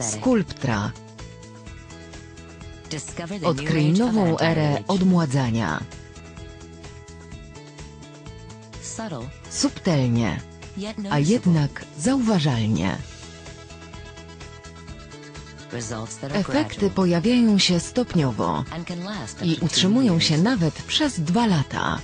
Skulptra. Odkryj nową erę odmładzania. Subtelnie, a jednak zauważalnie. Efekty pojawiają się stopniowo i utrzymują się nawet przez dwa lata.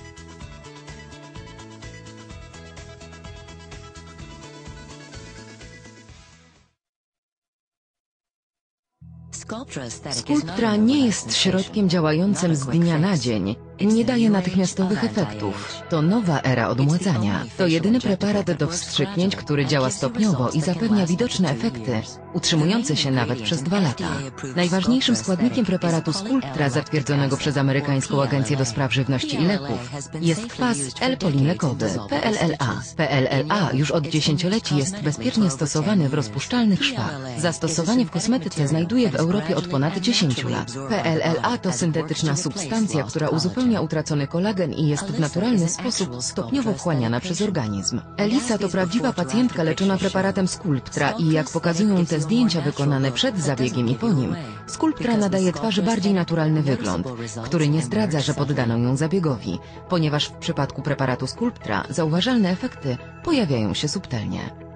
Skulptra nie jest środkiem działającym z dnia na dzień. Nie daje natychmiastowych efektów. To nowa era odmładzania. To jedyny preparat do wstrzyknięć, który działa stopniowo i zapewnia widoczne efekty, utrzymujące się nawet przez dwa lata. Najważniejszym składnikiem preparatu Sculptra, zatwierdzonego przez amerykańską Agencję do Spraw Żywności i Leków, jest kwas L-polinekowy, PLLA. PLLA już od dziesięcioleci jest bezpiecznie stosowany w rozpuszczalnych szwach. Zastosowanie w kosmetyce znajduje w Europie od ponad 10 lat. PLLA to syntetyczna substancja, która uzupełnia utracony kolagen i jest w naturalny sposób stopniowo wchłaniana przez organizm. Elisa to prawdziwa pacjentka leczona preparatem Sculptra i jak pokazują te zdjęcia wykonane przed zabiegiem i po nim, Sculptra nadaje twarzy bardziej naturalny wygląd, który nie zdradza, że poddano ją zabiegowi, ponieważ w przypadku preparatu Sculptra zauważalne efekty pojawiają się subtelnie.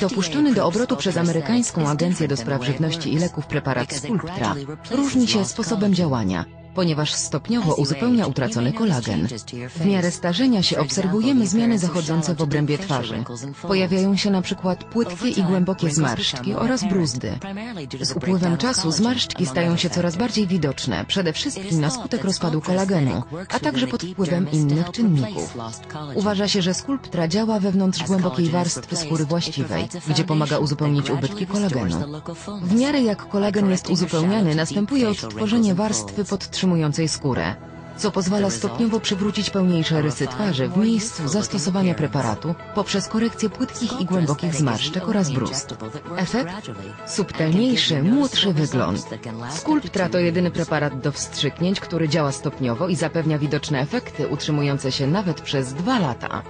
Dopuszczony do obrotu przez amerykańską Agencję do Spraw Żywności i Leków preparat Sculptra różni się sposobem działania, ponieważ stopniowo uzupełnia utracony kolagen. W miarę starzenia się obserwujemy zmiany zachodzące w obrębie twarzy. Pojawiają się na przykład płytkie i głębokie zmarszczki oraz bruzdy. Z upływem czasu zmarszczki stają się coraz bardziej widoczne, przede wszystkim na skutek rozpadu kolagenu, a także pod wpływem innych czynników. Uważa się, że skulptra działa wewnątrz głębokiej warstwy skóry właściwej, gdzie pomaga uzupełnić ubytki kolagenu. W miarę jak kolagen jest uzupełniany, następuje odtworzenie warstwy podtrzymującej podtrzymującej skórę, co pozwala stopniowo przywrócić pełniejsze rysy twarzy w miejscu zastosowania preparatu poprzez korekcję płytkich i głębokich zmarszczek oraz brust. Efekt? Subtelniejszy, młodszy wygląd. Sculptra to jedyny preparat do wstrzyknięć, który działa stopniowo i zapewnia widoczne efekty utrzymujące się nawet przez dwa lata.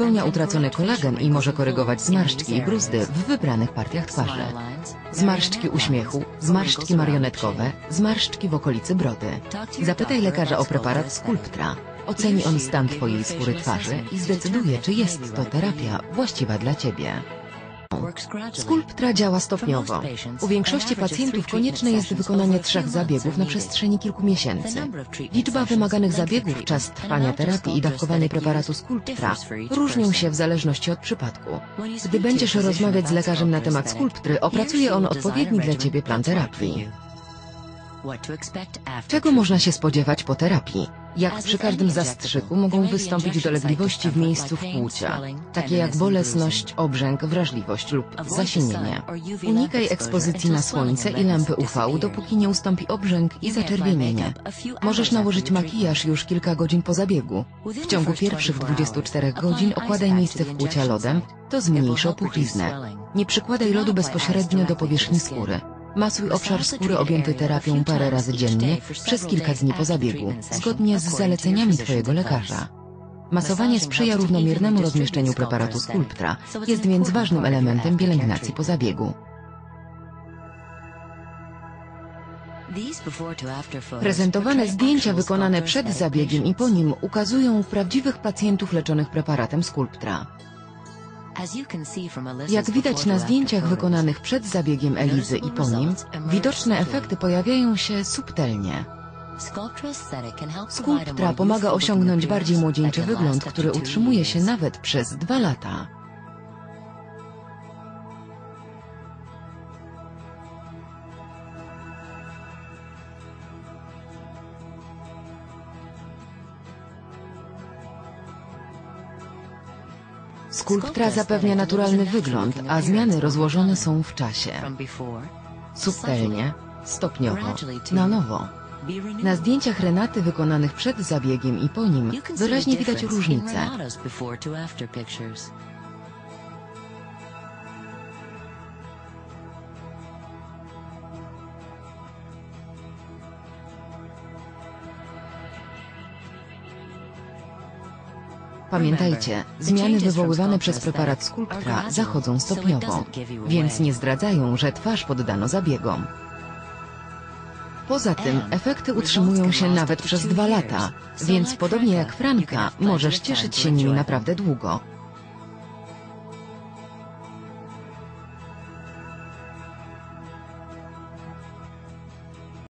Spełnia utracony kolagen i może korygować zmarszczki i bruzdy w wybranych partiach twarzy. Zmarszczki uśmiechu, zmarszczki marionetkowe, zmarszczki w okolicy brody. Zapytaj lekarza o preparat Sculptra. Oceni on stan Twojej skóry twarzy i zdecyduje, czy jest to terapia właściwa dla Ciebie. Skulptra działa stopniowo. U większości pacjentów konieczne jest wykonanie trzech zabiegów na przestrzeni kilku miesięcy. Liczba wymaganych zabiegów, czas trwania terapii i dawkowanie preparatu Sculptra różnią się w zależności od przypadku. Gdy będziesz rozmawiać z lekarzem na temat Sculptry, opracuje on odpowiedni dla Ciebie plan terapii. Czego można się spodziewać po terapii? Jak przy każdym zastrzyku mogą wystąpić dolegliwości w miejscu wkłucia, takie jak bolesność, obrzęk, wrażliwość lub zasinienie. Unikaj ekspozycji na słońce i lampy UV, dopóki nie ustąpi obrzęk i zaczerwienienie. Możesz nałożyć makijaż już kilka godzin po zabiegu. W ciągu pierwszych 24 godzin okładaj miejsce wkłucia lodem, to zmniejszy opuchliznę. Nie przykładaj lodu bezpośrednio do powierzchni skóry. Masuj obszar skóry objęty terapią parę razy dziennie przez kilka dni po zabiegu, zgodnie z zaleceniami Twojego lekarza. Masowanie sprzyja równomiernemu rozmieszczeniu preparatu Sculptra, jest więc ważnym elementem pielęgnacji po zabiegu. Prezentowane zdjęcia wykonane przed zabiegiem i po nim ukazują prawdziwych pacjentów leczonych preparatem Sculptra. Jak widać na zdjęciach wykonanych przed zabiegiem Elizy i po nim, widoczne efekty pojawiają się subtelnie. Skulptra pomaga osiągnąć bardziej młodzieńczy wygląd, który utrzymuje się nawet przez dwa lata. Skulptra zapewnia naturalny wygląd, a zmiany rozłożone są w czasie. Subtelnie, stopniowo, na nowo. Na zdjęciach Renaty wykonanych przed zabiegiem i po nim wyraźnie widać różnicę. Pamiętajcie, zmiany wywoływane przez preparat Sculptra zachodzą stopniowo, więc nie zdradzają, że twarz poddano zabiegom. Poza tym efekty utrzymują się nawet przez dwa lata, więc podobnie jak Franka, możesz cieszyć się nimi naprawdę długo.